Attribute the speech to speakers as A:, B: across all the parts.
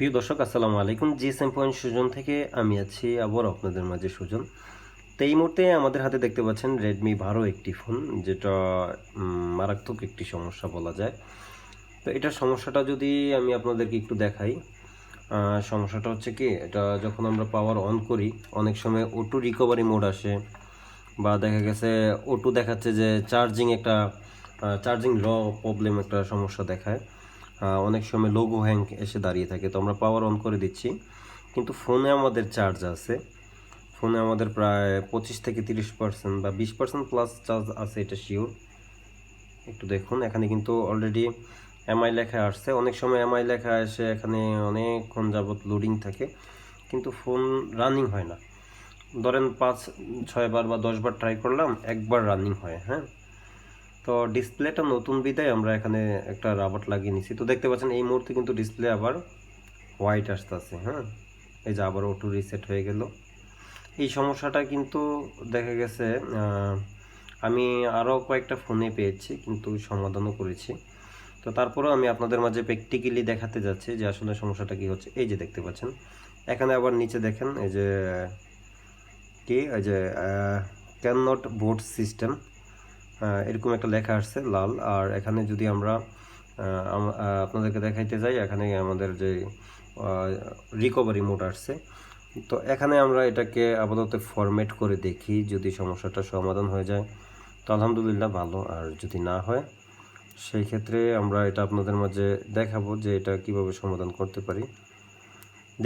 A: প্রিয় দর্শক, আসসালামু আলাইকুম। জি জিএসএম পয়েন্ট সুজন থেকে আমি আছি, আবার আপনাদের মাঝে সুজন। তো এই মুহূর্তে আমাদের হাতে দেখতে পাচ্ছেন রেডমি বারো একটি ফোন যেটা মারাত্মক একটি সমস্যা বলা যায়। তো এটার সমস্যাটা যদি আমি আপনাদেরকে একটু দেখাই সমস্যাটা হচ্ছে কি, এটা যখন আমরা পাওয়ার অন করি, অনেক সময় ওটু রিকভারি মোড আসে, বা দেখা গেছে ওটু দেখাচ্ছে যে চার্জিং একটা চার্জিং ল প্রবলেম একটা সমস্যা দেখায়। অনেক সময় লোগো হ্যাং এসে দাঁড়িয়ে থাকে, তো আমরা পাওয়ার অন করে দিচ্ছি। কিন্তু ফোনে আমাদের চার্জ আছে। ফোনে আমাদের প্রায় পঁচিশ থেকে তিরিশ পার্সেন্ট বা বিশ পার্সেন্ট প্লাস চার্জ আছে, এটা শিওর একটু দেখুন, এখানে কিন্তু অলরেডি এমআই লেখা আসছে। অনেক সময় এমআই লেখা এসে এখানে অনেকক্ষণ যাবত লোডিং থাকে, কিন্তু ফোন রানিং হয় না। ধরেন পাঁচ, ছয়বার বা দশবার ট্রাই করলাম, একবার রানিং হয় হ্যাঁ? তো ডিসপ্লেটা নতুন বিদায় আমরা এখানে একটা রাবার লাগিয়ে নিছি। তো দেখতে পাচ্ছেন এই মুহূর্তে কিন্তু ডিসপ্লে আবার হোয়াইট আসতেছে হ্যাঁ? এই যে আবার অটো রিসেট হয়ে গেল। এই সমস্যাটা কিন্তু দেখা গেছে আমি আরও কয়েকটা ফোনে পেয়েছি, কিন্তু সমাধানও করেছি। তো তারপরেও আমি আপনাদের মাঝে প্র্যাকটিক্যালি দেখাতে যাচ্ছি যে আসলে সমস্যাটা কি হচ্ছে। এই যে দেখতে পাচ্ছেন, এখানে আবার নিচে দেখেন, এই যে কি? এই যে ক্যান নট বোর্ড সিস্টেম এরকম একটা লেখা আসছে, লাল। আর এখানে যদি আমরা আপনাদেরকে দেখাইতে যাই, এখানে আমাদের যে রিকভারি মোড আসছে। তো এখানে আমরা এটাকে আপাতত ফরম্যাট করে দেখি, যদি সমস্যাটা সমাধান হয়ে যায়। তো আলহামদুলিল্লাহ ভালো। আর যদি না হয়, সেই ক্ষেত্রে আমরা এটা আপনাদের মাঝে দেখাবো যে এটা কীভাবে সমাধান করতে পারি।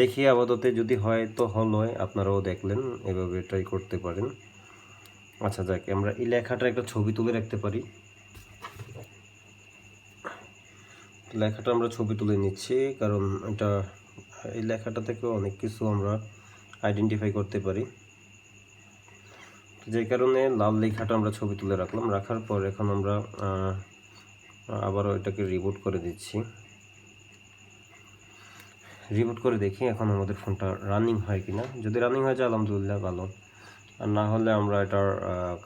A: দেখি আপাতত যদি হয়, তো হল হয় আপনারাও দেখলেন, এভাবে ট্রাই করতে পারেন। আচ্ছা যাক, আমরা এই লেখাটা একটা ছবি তুলে রাখতে পারি। লেখাটা আমরা ছবি তুলে নিচ্ছি, কারণ এটা, এই লেখাটা থেকে অনেক কিছু আমরা আইডেন্টিফাই করতে পারি। যে কারণে লাল লেখাটা আমরা ছবি তুলে রাখলাম, রাখার পর এখন আমরা আবারও এটাকে রিবুট করে দিচ্ছি। রিবুট করে দেখি এখন আমাদের ফোনটা রানিং হয় কিনা। যদি রানিং হয়ে যায়, আলহামদুলিল্লাহ ভালো। আর না হলে আমরা এটার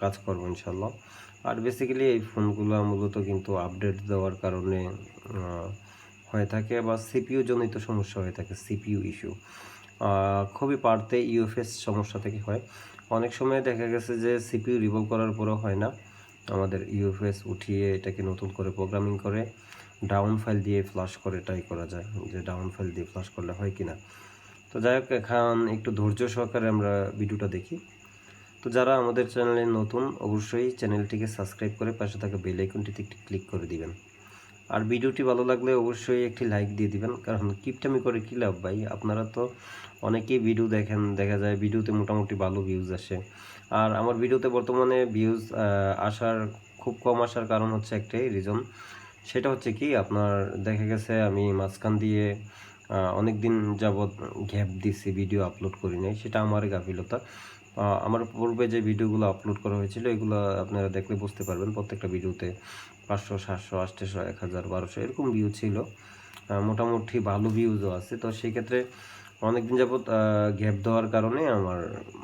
A: কাজ করব ইনশাল্লাহ। আর বেসিক্যালি এই ফোনগুলো মূলত কিন্তু আপডেট দেওয়ার কারণে হয়ে থাকে বা সিপিইউ জনিত সমস্যা হয়ে থাকে সিপিইউ ইস্যু খুবই পারতে ইউএফএস সমস্যা থেকে হয়। অনেক সময় দেখা গেছে যে সিপিইউ রিভলভ করার পরও হয় না। আমাদের ইউএফএস উঠিয়ে এটাকে নতুন করে প্রোগ্রামিং করে ডাউন ফাইল দিয়ে ফ্লাশ করে ট্রাই করা যায় যে ডাউন ফাইল দিয়ে ফ্লাশ করলে হয় কিনা। তো যাই হোক, এখন একটু ধৈর্য সহকারে আমরা ভিডিওটা দেখি। তো যারা আমাদের চ্যানেলে নতুন, অবশ্যই চ্যানেলটিকে সাবস্ক্রাইব করে পাশে থাকা বেল আইকনটিতে একটি ক্লিক করে দিবেন। আর ভিডিওটি ভালো লাগলে অবশ্যই একটি লাইক দিয়ে দিবেন, কারণ কিপটামি করে কী লাভ ভাই? আপনারা তো অনেকেই ভিডিও দেখেন, দেখা যায় ভিডিওতে মোটামুটি ভালো ভিউজ আসে। আর আমার ভিডিওতে বর্তমানে ভিউজ আসার, খুব কম আসার কারণ হচ্ছে একটাই রিজন সেটা হচ্ছে কি, আপনার দেখা গেছে আমি মাঝখান দিয়ে অনেক দিন যাবৎ গ্যাপ দিছি ভিডিও আপলোড করি নাই, সেটা আমার গাফিলতা। আমার পূর্বে যে ভিডিওগুলো আপলোড করা হয়েছিল, এগুলো আপনারা দেখলে বুঝতে পারবেন। প্রত্যেকটা ভিডিওতে পাঁচশো, সাতশো, আটশো, এক হাজার, বারোশো এরকম ভিউ ছিল। মোটামুটি ভালো ভিউজও আছে। তো সেই ক্ষেত্রে অনেকদিন যাবৎ গ্যাপ দেওয়ার কারণে আমার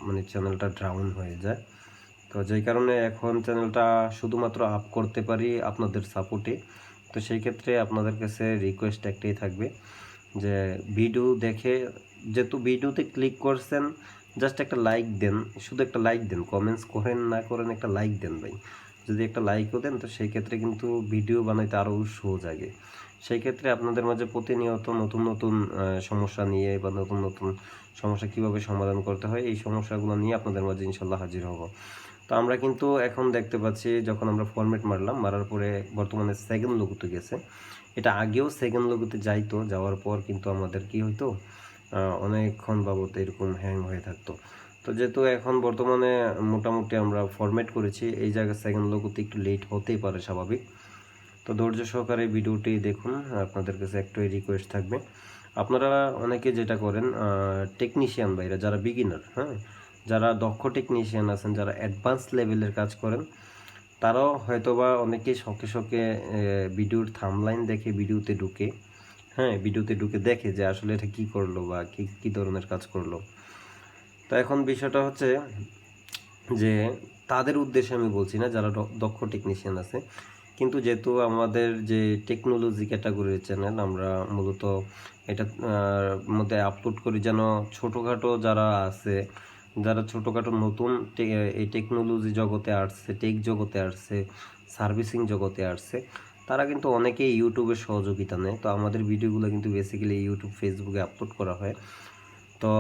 A: মানে চ্যানেলটা ডাউন হয়ে যায়। তো যেই কারণে এখন চ্যানেলটা শুধুমাত্র আপ করতে পারি আপনাদের সাপোর্টে তো সেই ক্ষেত্রে আপনাদের কাছে রিকোয়েস্ট একটাই থাকবে যে ভিডিও দেখে, যেহেতু ভিডিওতে ক্লিক করছেন জাস্ট একটা লাইক দেন, শুধু একটা লাইক দেন কমেন্টস করেন, না করেন, একটা লাইক দেন ভাই। যদি একটা লাইকও দেন, তো সেই ক্ষেত্রে কিন্তু ভিডিও বানাইতে আরও সহজ আগে সেই ক্ষেত্রে আপনাদের মাঝে প্রতিনিয়ত নতুন নতুন সমস্যা নিয়ে বা নতুন নতুন সমস্যা কীভাবে সমাধান করতে হয়, এই সমস্যাগুলো নিয়ে আপনাদের মাঝে ইনশাল্লাহ হাজির হব। তো আমরা কিন্তু এখন দেখতে পাচ্ছি, যখন আমরা ফরম্যাট মারলাম, মারার পরে বর্তমানে সেকেন্ড লোগোতে গেছে। এটা আগেও সেকেন্ড লোগোতে যাইতো, যাওয়ার পর কিন্তু আমাদের কি হইতো অনেকক্ষণ বাবদ এরকম হ্যাং হয়ে থাকতো। তো যেহেতু এখন বর্তমানে মোটামুটি আমরা ফরম্যাট করেছি, এই জায়গায় সেকেন্ড লোগোতে একটু লেট হতেই পারে স্বাভাবিক। তো ধৈর্য সহকারে ভিডিওটি দেখুন, আপনাদের কাছে একটাই রিকোয়েস্ট থাকবে। আপনারা অনেকে যেটা করেন টেকনিশিয়ান বাইরা যারা বিগিনার হ্যাঁ যারা দক্ষ টেকনিশিয়ান আছেন, যারা অ্যাডভান্স লেভেলের কাজ করেন, তারাও হয়তোবা অনেকেই শখে শখে ভিডিওর থামলাইন দেখে, ভিডিওতে ঢুকে হ্যাঁ ভিডিওতে ঢুকে দেখে যে আসলে এটা কী করল বা কী কী ধরনের কাজ করল। তো এখন বিষয়টা হচ্ছে যে তাদের উদ্দেশ্যে আমি বলছি না, যারা দক্ষ টেকনিশিয়ান আছে। কিন্তু যেহেতু আমাদের যে টেকনোলজি ক্যাটাগরির চ্যানেল আমরা মূলত এটা মধ্যে আপলোড করি যেন ছোটোখাটো যারা আছে, যারা ছোটোখাটো নতুন এই টেকনোলজি জগতে আসছে টেক জগতে আসছে সার্ভিসিং জগতে আসছে তারা কিন্তু অনেকেই ইউটিউবের সহযোগিতা নেয়। তো আমাদের ভিডিওগুলো কিন্তু বেসিক্যালি ইউটিউব ফেসবুকে আপলোড করা হয়। তো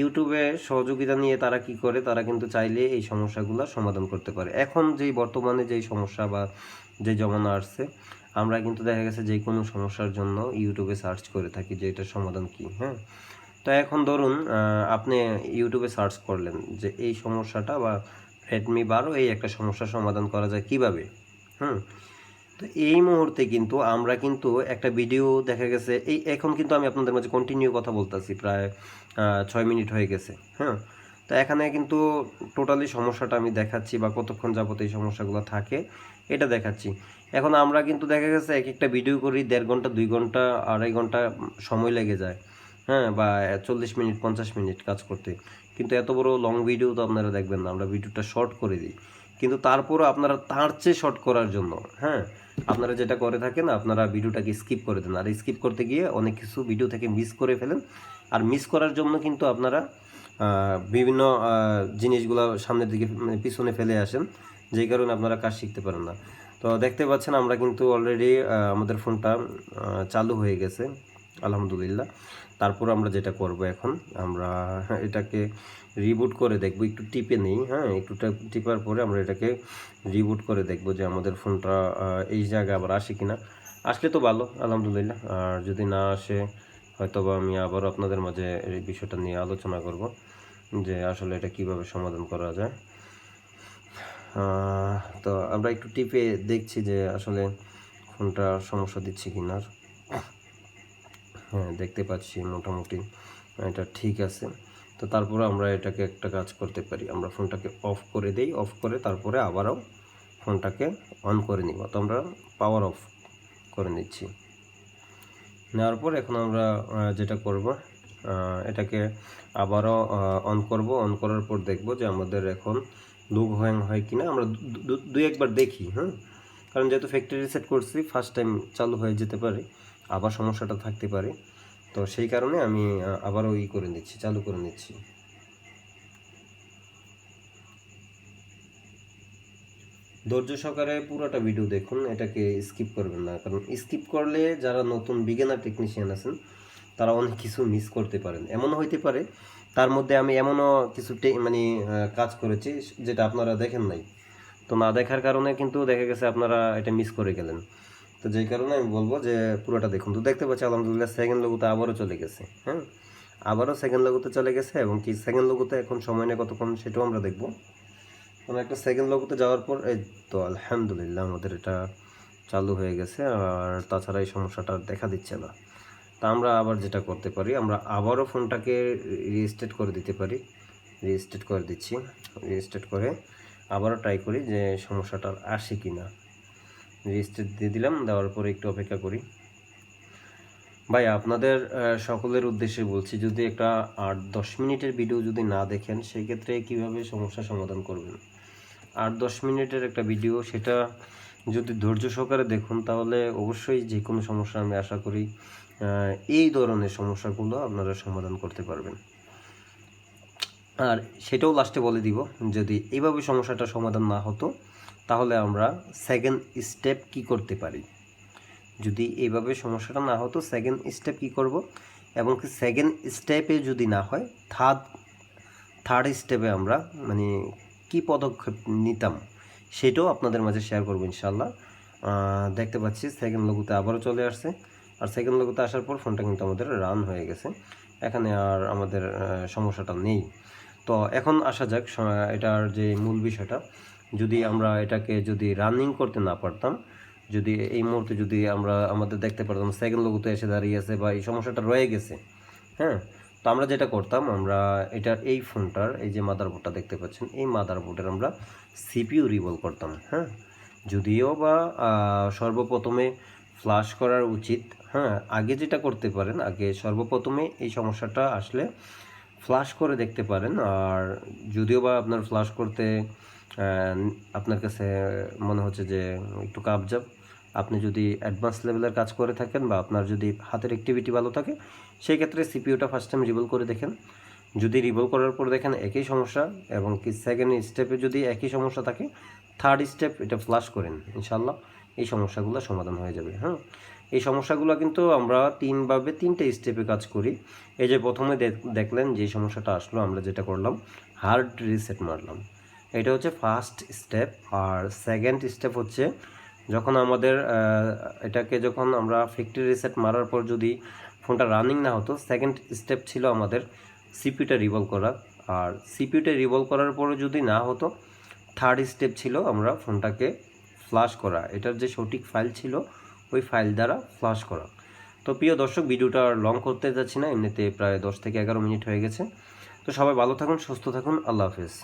A: ইউটিউবে সহযোগিতা নিয়ে তারা কি করে? তারা কিন্তু চাইলে এই সমস্যাগুলো সমাধান করতে পারে। এখন যেই বর্তমানে যেই সমস্যা বা যে জমানা আসছে, আমরা কিন্তু দেখা গেছে যে কোনো সমস্যার জন্য ইউটিউবে সার্চ করে থাকি যে এটার সমাধান কি হ্যাঁ? তো এখন ধরুন আপনি ইউটিউবে সার্চ করলেন যে এই সমস্যাটা বা রেডমি বারো এই একটা সমস্যার সমাধান করা যায় কীভাবে, হুম? তো এই মুহূর্তে কিন্তু আমরা কিন্তু একটা ভিডিও দেখা গেছে। এই এখন কিন্তু আমি আপনাদের মাঝে কন্টিনিউ কথা বলতেছি প্রায় ছয় মিনিট হয়ে গেছে হ্যাঁ? তো এখানে কিন্তু টোটালি সমস্যাটা আমি দেখাচ্ছি বা কতক্ষণ যাবত এই সমস্যাগুলো থাকে, এটা দেখাচ্ছি। এখন আমরা কিন্তু দেখা গেছে এক একটা ভিডিও করি, দেড় ঘণ্টা, দুই ঘণ্টা, আড়াই ঘণ্টা সময় লেগে যায় হ্যাঁ? বা চল্লিশ মিনিট, পঞ্চাশ মিনিট কাজ করতে। কিন্তু এত বড় লং ভিডিও তো আপনারা দেখবেন না, আমরা ভিডিওটা শর্ট করে দিই। কিন্তু তারপরও আপনারা তার চেয়ে শর্ট করার জন্য হ্যাঁ? আপনারা যেটা করে থাকেন, আপনারা ভিডিওটাকে স্কিপ করে দেন। আর স্কিপ করতে গিয়ে অনেক কিছু ভিডিও থেকে মিস করে ফেলেন। আর মিস করার জন্য কিন্তু আপনারা বিভিন্ন জিনিসগুলো সামনের দিকে মানে পিছনে ফেলে আসেন। যেই কারণে আপনারা কাজ শিখতে পারেন না। তো দেখতে পাচ্ছেন, আমরা কিন্তু অলরেডি আমাদের ফোনটা চালু হয়ে গেছে। আলহামদুলিল্লাহ। তারপর আমরা যেটা করব এখন, আমরা এটাকে রিবুট করে দেখব। একটু টিপে নেই হ্যাঁ একটু টিপার পরে আমরা এটাকে রিবুট করে দেখব যে আমাদের ফোনটা এই জায়গায় আবার আসে কিনা। আসলে তো ভালো, আলহামদুলিল্লাহ। আর যদি না আসে হয়তো বা আমি আবার আপনাদের মাঝে এই বিষয়টা নিয়ে আলোচনা করব যে আসলে এটা কীভাবে সমাধান করা যায়। তো আমরা একটু টিপে দেখছি যে আসলে ফোনটা সমস্যা দিচ্ছে কিনা। হ্যাঁ দেখতে পাচ্ছি মোটামুটি। এটা ঠিক আছে। তো তারপরে আমরা এটাকে একটা কাজ করতে পারি। আমরা ফোনটাকে অফ করে দেই। অফ করে তারপরে আবারও ফোনটাকে অন করে নিব। তো আমরা পাওয়ার অফ করে নিচ্ছি। নেওয়ার পর এখন আমরা যেটা করব এটাকে আবারও অন করব। অন করার পর দেখব যে আমাদের এখন লুক হ্যাং হয় কিনা। আমরা দু- দু- দুই একবার দেখি হ্যাঁ? কারণ যেহেতু ফ্যাক্টরি রিসেট করছি ফার্স্ট টাইম চালু হয়ে যেতে পারে। আবার সমস্যাটা থাকতে পারে। তো সেই কারণে আমি আবারও ই করে নিচ্ছি, চালু করে নিচ্ছি। ধৈর্য সহকারে পুরোটা ভিডিও দেখুন, এটাকে স্কিপ করবেন না। কারণ স্কিপ করলে যারা নতুন বিগিনার টেকনিশিয়ান আছেন, তারা অনেক কিছু মিস করতে পারেন। এমন হইতে পারে, তার মধ্যে আমি এমনও কিছু মানে কাজ করেছি, যেটা আপনারা দেখেন নাই। তো না দেখার কারণে কিন্তু দেখা গেছে আপনারা এটা মিস করে গেলেন। তো যেই কারণে আমি বলব যে পুরোটা দেখুন। তো দেখতে পাচ্ছি আলহামদুলিল্লাহ সেকেন্ড লোগোতে আবারও চলে গেছে হ্যাঁ? আবারও সেকেন্ড লোগোতে চলে গেছে এবং কি সেকেন্ড লোগোতে এখন সময় নেই কতক্ষণ সেটাও আমরা দেখব। কোনো একটা সেকেন্ড লোগোতে যাওয়ার পর এই তো আলহামদুলিল্লাহ আমাদের এটা চালু হয়ে গেছে আর তাছাড়া এই সমস্যাটা দেখা দিচ্ছে না। তা আমরা আবার যেটা করতে পারি, আমরা আবারও ফোনটাকে রিস্টেট করে দিতে পারি। রিস্টেট করে দিচ্ছি রিস্টেট করে আবারও ট্রাই করি যে সমস্যাটা আসে কি না রিস্টেট দিয়ে দিলাম, দেওয়ার পরে একটু অপেক্ষা করি। ভাই, আপনাদের সকলের উদ্দেশ্যে বলছি, যদি একটা আট দশ মিনিটের ভিডিও যদি না দেখেন সেই ক্ষেত্রে কীভাবে সমস্যা সমাধান করবেন? আট দশ মিনিটের একটা ভিডিও সেটা যদি ধৈর্য সহকারে দেখুন, তাহলে অবশ্যই যে কোনো সমস্যা আমি আশা করি এই ধরনের সমস্যাগুলো আপনারা সমাধান করতে পারবেন। আর সেটাও লাস্টে বলে দিব, যদি এইভাবে সমস্যাটা সমাধান না হতো তাহলে আমরা সেকেন্ড স্টেপ কি করতে পারি? যদি এইভাবে সমস্যাটা না হতো সেকেন্ড স্টেপ কি করব? এবং সেকেন্ড স্টেপে যদি না হয় থার্ড থার্ড স্টেপে আমরা মানে কি পদক্ষেপ নিতাম সেটাও আপনাদের মাঝে শেয়ার করব ইনশাল্লাহ দেখতে পাচ্ছি সেকেন্ড লোগোতে আবারও চলে আসছে। আর সেকেন্ড লোগোতে আসার পর ফোনটা কিন্তু আমাদের রান হয়ে গেছে। এখানে আর আমাদের সমস্যাটা নেই। তো এখন আসা যাক এটার যে মূল বিষয়টা। যদি আমরা এটাকে যদি রানিং করতে না পারতাম, যদি এই মুহূর্তে যদি আমরা আমাদের দেখতে পারতাম সেকেন্ড লোগোতে এসে দাঁড়িয়েছে বা এই সমস্যাটা রয়ে গেছে হ্যাঁ? তো আমরা যেটা করতাম, আমরা এটার এই ফোনটার, এই যে মাদারবোর্ডটা দেখতে পাচ্ছেন, এই মাদারবোর্ডের আমরা সিপিইউ রিভলভ করতাম হ্যাঁ? যদিও বা সর্বপ্রথমে ফ্লাশ করার উচিত হ্যাঁ? আগে যেটা করতে পারেন, আগে সর্বপ্রথমে এই সমস্যাটা আসলে ফ্লাশ করে দেখতে পারেন, আর যদিও বা আপনার ফ্লাশ করতে আপনার কাছে মনে হচ্ছে যে একটু কাবজাব আপনি যদি অ্যাডভান্স লেভেলের কাজ করে থাকেন বা আপনার যদি হাতের অ্যাক্টিভিটি ভালো থাকে সেই ক্ষেত্রে সিপিউটা ফার্স্ট টাইম রিভল করে দেখেন। যদি রিভল করার পর দেখেন একই সমস্যা এবং কি সেকেন্ড স্টেপে যদি একই সমস্যা থাকে থার্ড স্টেপ এটা ফ্লাশ করেন ইনশাল্লাহ এই সমস্যাগুলো সমাধান হয়ে যাবে হ্যাঁ? এই সমস্যাগুলো কিন্তু আমরা তিনভাবে তিনটে স্টেপে কাজ করি। এই যে প্রথমে দেখ- দেখলেন যে সমস্যাটা আসলো, আমরা যেটা করলাম হার্ড রিসেট মারলাম। এটা হচ্ছে ফার্স্ট স্টেপ আর সেকেন্ড স্টেপ হচ্ছে যখন আমাদের এটাকে যখন আমরা ফ্যাক্টরি রিসেট মারার পর যদি ফোনটা রানিং না হতো সেকেন্ড স্টেপ ছিল আমাদের সিপিউটা রিভলভ করা। আর সিপিউটা রিভলভ করার পরে যদি না হতো থার্ড স্টেপ ছিল আমরা ফোনটাকে ফ্লাশ করা। এটার যে সঠিক ফাইল ছিল, ওই ফাইল দ্বারা ফ্লাশ করা। তো প্রিয় দর্শক ভিডিওটা লং করতে যাচ্ছি না, এমনিতে প্রায় দশ থেকে এগারো মিনিট হয়ে গেছে। তো সবাই ভালো থাকুন, সুস্থ থাকুন, আল্লাহ হাফেজ।